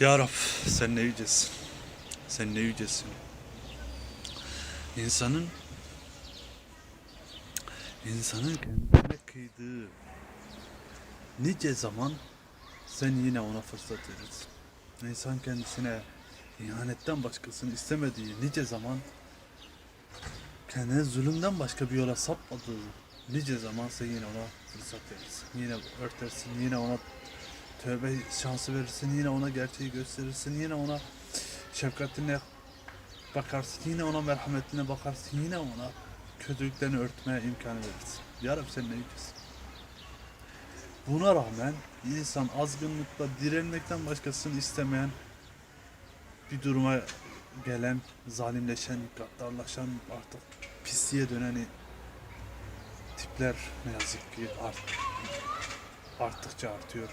Ya Rab sen ne yücesin. Sen ne yücesin. İnsanın insanın kendine kıydığı nice zaman sen yine ona fırsat verirsin. İnsan kendisine ihanetten başkasını istemediği nice zaman kendine zulümden başka bir yola sapmadığı nice zaman sen yine ona fırsat verirsin. Yine örtersin, yine ona tövbe şansı verirsin, yine ona gerçeği gösterirsin, yine ona şefkatine bakarsın, yine ona merhametine bakarsın, yine ona kötülüklerini örtmeye imkanı verirsin. Ya Rabbi sen ne yücesin. Buna rağmen insan azgınlıkla direnmekten başkasını istemeyen bir duruma gelen, zalimleşen, gaddarlaşan artık pisliğe dönen tipler ne yazık ki art, arttıkça artıyor.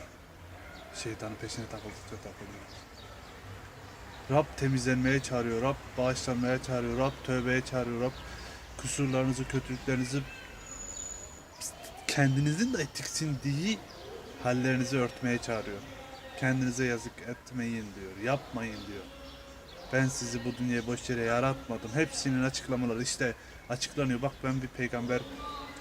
Şeytanın peşine takıldıkça takılıyor. Rab temizlenmeye çağırıyor, Rab bağışlanmaya çağırıyor, Rab tövbeye çağırıyor, Rab kusurlarınızı, kötülüklerinizi kendinizin de tiksindiği hallerinizi örtmeye çağırıyor. Kendinize yazık etmeyin diyor, yapmayın diyor. Ben sizi bu dünyaya boş yere yaratmadım. Hepsinin açıklamaları işte açıklanıyor. Bak ben bir peygamber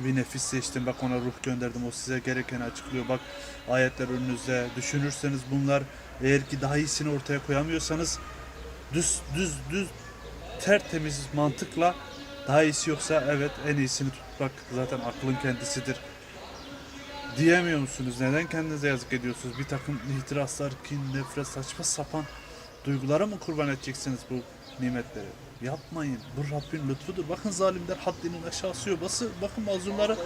bir nefis seçtim. Bak ona ruh gönderdim. O size gerekeni açıklıyor. Bak ayetler önünüzde. Düşünürseniz bunlar eğer ki daha iyisini ortaya koyamıyorsanız düz düz düz tertemiz mantıkla daha iyisi yoksa evet en iyisini tutmak zaten aklın kendisidir diyemiyor musunuz? Neden kendinize yazık ediyorsunuz? Bir takım itirazlar, kin, nefret, saçma sapan duygulara mı kurban edeceksiniz bu nimetleri? Yapmayın. Bu Rabbin lütfudur. Bakın zalimler haddinin aşağısıyor. Basın, bakın mazlumları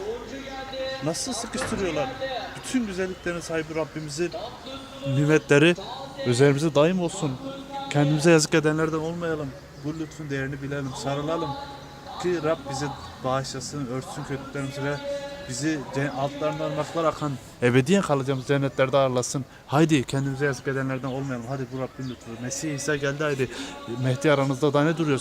nasıl sıkıştırıyorlar. Bütün güzelliklerin sahibi Rabbimizin nimetleri üzerimize daim olsun. Kendimize yazık edenlerden olmayalım. Bu lütfun değerini bilelim, sarılalım. Ki Rab bizi bağışlasın, örtsün kötülüklerimizi ve bizi altlarından ırmaklar akan ebediyen kalacağımız cennetlerde ağırlasın. Haydi kendimize yazık edenlerden olmayalım. Hadi bu Rabbin lütfu. Mesih İsa geldi haydi. Mehdi aranızda da ne duruyor?